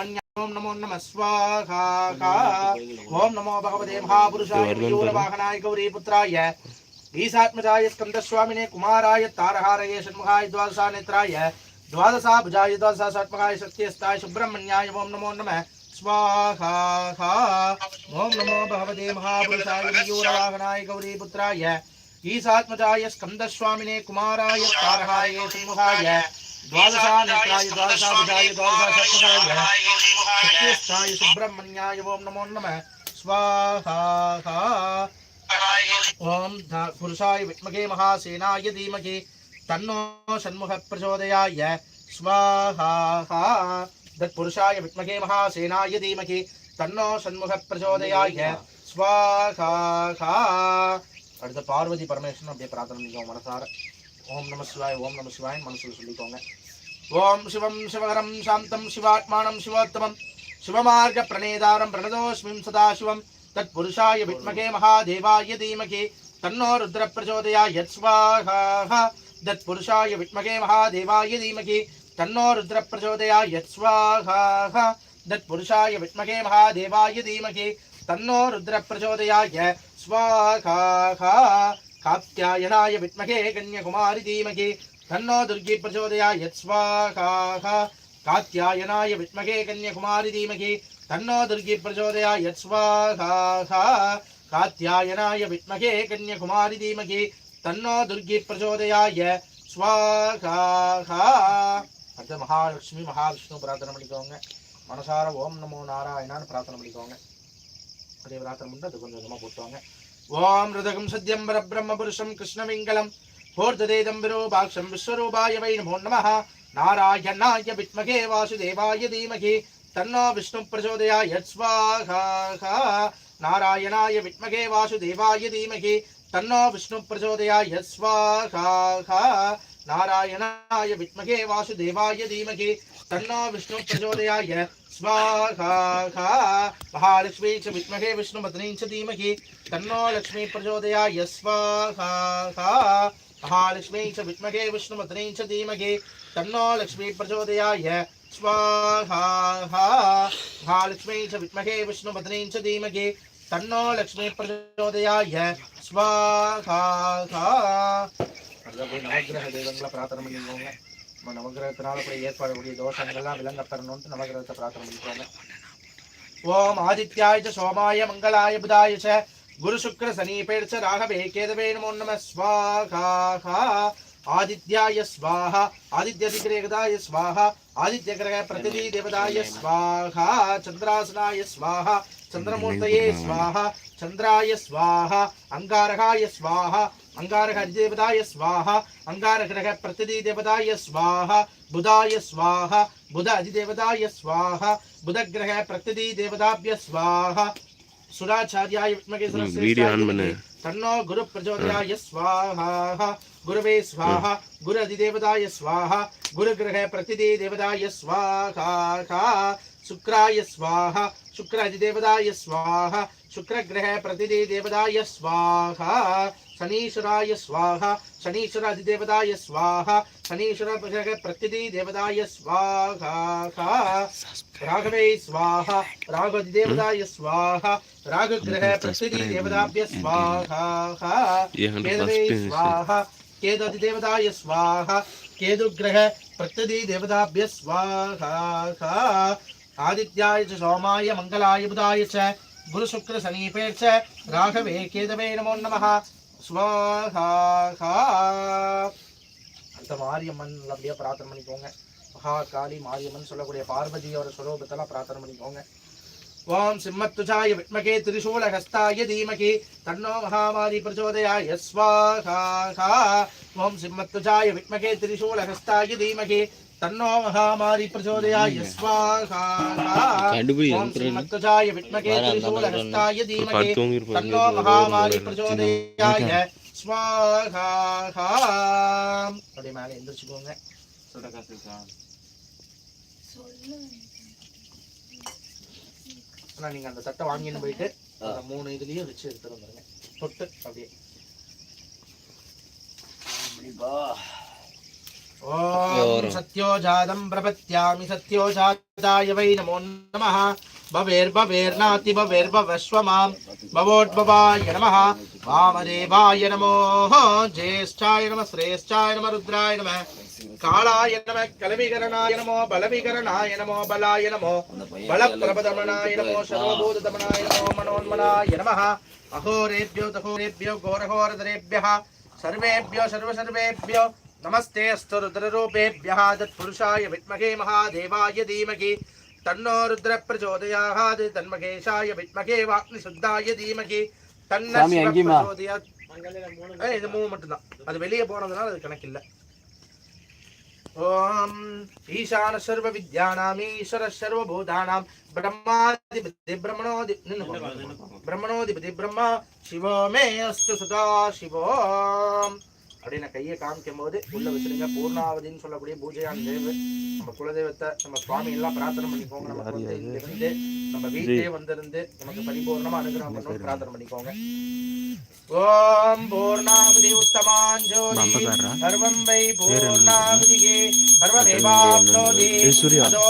ओम नमो नमः स्वाहा ओम नमो भगवते महापुरुषाय मयूरवाहनाय गौरीपुत्राय ईशात्मजाय स्कन्दस्वामिने कुमाराय तारहारये षण्मुखाय द्वादशानेत्राय द्वादशाभुजाय द्वादशात्मकाय सत्यस्ताय सुब्रह्मण्याय ओम नमो नमः स्वाहा ओम नमो भगवते महापुरुषाय मयूरवाहनाय गौरीपुत्राय ईशात्मजाय स्कन्दस्वामिने कुमाराय तारहारये षण्मुखाय द्वादशानेत्राय द्वादशाभुजाय द्वादशात्मकाय सत्यस्ताय सुब्रह्मण्याय ओम नमो नमः स्वाहा ओम ध- पुरुषाय विद्महे महासेनाय धीमहि तन्नो षण्मुख प्रचोदयाय स्वाहा तत्पुरुषाय विद्महे महासेनाय धीमहि तन्नो षण्मुख प्रचोदयाय स्वाहा அடுத்த பார்வதி பரமேஸ்வரன் அப்படியே பிரார்த்தனை பண்ணிக்கோங்க மனசார ஓம் நம சிவாய் ஓம் நம சிவாய் மனசுல சொல்லிக்கோங்க ஓம் சிவம் சிவகரம் சாந்தம் சிவாத்மானம் சிவோத்தமம் சிவமார்க பிரணேதாரம் பிரணதோஸ்மிம் சதாசிவம் तत्पुरुषाय विद्महे महादेवाय धीमहि तन्नो रुद्र प्रचोदयाय स्वाहा तत्पुरुषाय विद्महे महादेवाय धीमहि तन्नो रुद्र प्रचोदयाय स्वाहा तत्पुरुषाय विद्महे महादेवाय धीमहि तन्नो रुद्र प्रचोदयाय स्वाहा कात्यायनाय विद्महे कन्याकुमारि धीमहि तन्नो दुर्गी प्रचोदयाय स्वाहा कात्यायनाय विद्महे कन्याकुमारि धीमहि तन्नो दुर्गी प्रचोदयाय स्वाहा कात्यायनाय विद्महे कन्याकुमारि धीमहि तन्नो दुर्गी प्रचोदयाय स्वाहा அடுத்த மகாலட்சுமி மகாவிஷ்ணு பிரார்த்தனை பண்ணிக்கோங்க மனசார ஓம் நமோ நாராயணான்னு பிரார்த்தனை பண்ணிக்கோங்க அதே பிரார்த்தனை பண்ணிட்டு அது கொஞ்சம் கொஞ்சமாக போட்டுவாங்க ஓம் ருதகம் சத்யம் பரபிரம்ம புருஷம் கிருஷ்ணமிங்கலம் போர்ததேதம்பிரோ பாக்ஷம் விஸ்வரூபாய வை நமோ நம நாராயணாய வித்மகே வாசுதேவாய தீமகி தன்னோ விஷ்ணு பிரச்சோதயாய ஸ்வாகா நாராயணாய வித்மகே வாசுதேவாய தீமகி தன்னோ விஷ்ணு பிரச்சோதயாய ஸ்வாகா नारायणाय विद्महे वासुदेवाय धीमहि तन्नो विष्णु प्रचोदयाय। स्वाहा महालक्ष्मी च विद्महे विष्णुपत्नी च धीमहि तन्नो लक्ष्मी प्रचोदयाय। स्वाहा महालक्ष्मी च विद्महे विष्णुपत्नी च धीमहि तन्नो लक्ष्मी प्रचोदयाय। स्वाहा महालक्ष्मी च विद्महे विष्णुपत्नी च धीमहि तन्नो लक्ष्मी प्रचोदयाय। स्वाहा போய் நவகிரக தெய்வங்களை பிரார்த்தனை பண்ணிக்கோங்க. நம்ம நவகிரகத்தினால போய் ஏற்படக்கூடிய தோஷங்கள்லாம் விலங்க பெறணும்னு நவகிரகத்தை பிரார்த்தனை பண்ணிக்கோங்க. ஓம் ஆதித்யாய சோமாய மங்களாய புதாய ச. குரு சுக்கர சனீபேர் ச ராகவே கேதவே நமோ நம. ஸ்வாகா ஆதித்யாய ஸ்வாஹா. ஆதித்யதிகிரகதாய ஸ்வாஹா ஸ்வாஹா. ఆదిత్యకరగా ప్రతిదీ దేవదాయ స్వాహ చంద్రాసనాయ స్వాహ చంద్రమూర్తయే స్వాహ చంద్రాయ స్వాహ అంగారకాయ స్వాహ అంగారక అధిదేవతాయ స్వాహ అంగారగ్రహ ప్రతిదీదేవతాయ స్వాహ బుధాయ స్వాహ బుధ అధిదేవతాయ స్వాహ బుధగ్రహ ప్రతిదీదేవతాభ్య స్వాహ सुराचार्याय विद्महे सरस्वती तन्नो गुरु प्रचोदयाय स्वाहा गुरुवे स्वाहा गुरुअधिदेवताय स्वाहा गुरुग्रह प्रतिदेवताय स्वाहा शुक्राय स्वाहा शुक्र अधिदेवताय स्वाहा शुक्रग्रह प्रतिदेवताय स्वाहा శనీశ్వరాయ స్వాహ శనీశ్వర అధిదేవతాయ స్వాహ శనీశ్వర ప్రత్యధి దేవతాయ స్వాహ రాఘవే స్వాహ రాఘవధిదేవతాయ స్వాహ రాఘగ్రహ ప్రత్యధి దేవతాభ్య స్వాహ కేదవే స్వాహ కేదధిదేవతాయ స్వాహ కేదుగ్రహ ప్రత్యధి దేవతాభ్య స్వాహ ఆదిత్యాయ చ సోమాయ మంగళాయ బుధాయ చ గురుశుక్రసనీపే చ రాఘవే కేదవే నమో నమః. ஸ்வாஹா அந்த மாரியம்மன் அப்படியே பிரார்த்தனை பண்ணிக்கோங்க. மகா காளி மாரியம்மன் சொல்லக்கூடிய பார்வதியோட ஸ்வரூபத்தெல்லாம் பிரார்த்தனை பண்ணிக்கோங்க. ஓம் சிம்மத்துஜாய விட்மகே திரிசூலஹஸ்தாய தீமகி தன்னோ மகாமாரி பிரச்சோதயாய ஸ்வாஹா ஓம் சிம்மத்துஜாய விட்மகே திரிசூலஹஸ்தாய தீமகி தன்னோ மகாமாரி பிரச்சோதயாய ஸ்வாஹா கண்டுபிடி ஓம் சிம்மத்துஜாய விட்மகே திரிசூலஹஸ்தாய தீமகி தன்னோ மகாமாரி பிரச்சோதயாய ஸ்வாஹா அப்படியே மேலே எந்திரிச்சுக்கோங்க ஆனால் நீங்கள் அந்த தட்டை வாங்கின்னு போயிட்டு அந்த மூணு இதுலேயும் வச்சு எடுத்துகிட்டு வந்துடுங்க தொட்டு அப்படியே. ஓம் சத்யோ ஜாதம் பிரபத்யாமி சத்யோ ஜாதாய வை நமோ நம பவேர்பவேர்நாதி பவேர்பவஸ்வமாம் பவோட்பவாய நம வாமதேவாய நமோ ஜேஷ்டாய நம ஸ்ரேஷ்டாய நம ருத்ராய நம. नमः कालाय नमः कलविकरणाय नमो बलविकरणाय नमो बलाय नमो बलप्रभदमनाय नमो सर्वभूतदमनाय नमो मनोन्मनाय नमः अहोरेभ्यो दहोरेभ्यो घोरघोरधरेभ्यः सर्वेभ्यो सर्वसर्वेभ्यो नमस्ते अस्तु रुद्ररूपेभ्यः तत्पुरुषाय विद्महे महादेवाय धीमहि तन्नो रुद्र प्रचोदयात् तन्महेशाय विद्महे वाग्निशुद्धाय धीमहि தன்ன சாமி, அங்கேயுமா? பிரச்சோதயாத். ஏய், இது மூணு மட்டும்தான் அது வெளியே போனதுனால அது கணக்கில்ல ஓம். ஈசான சர்வ வித்யானாம் ஈஸ்வர சர்வ பூதானாம் பிரம்மாதிபதி பிரம்மணோதி. பிரம்மணோதிபதி பிரம்மா. சிவோ மே அஸ்து சதா சிவோம். அப்படின்னு கையை காமிக்கும் போது உள்ள வச்சிருங்க. பூர்ணாவதின்னு சொல்லக்கூடிய பூஜையான தேவு நம்ம குலதெய்வத்தை நம்ம சுவாமி எல்லாம் பிரார்த்தனை பண்ணிக்கோங்க நமக்கு வந்து நம்ம வீட்டிலே வந்திருந்து நமக்கு பரிபூர்ணமா அனுகிரகம் பண்ணணும் பிரார்த்தனை பண்ணிக்கோங்க. ஓம் பூர்ணாபுதி உத்தமாஞ்சோதி சர்வம் வை பூர்ணாபுதிகே சர்வமேவாப்னோதி அதோ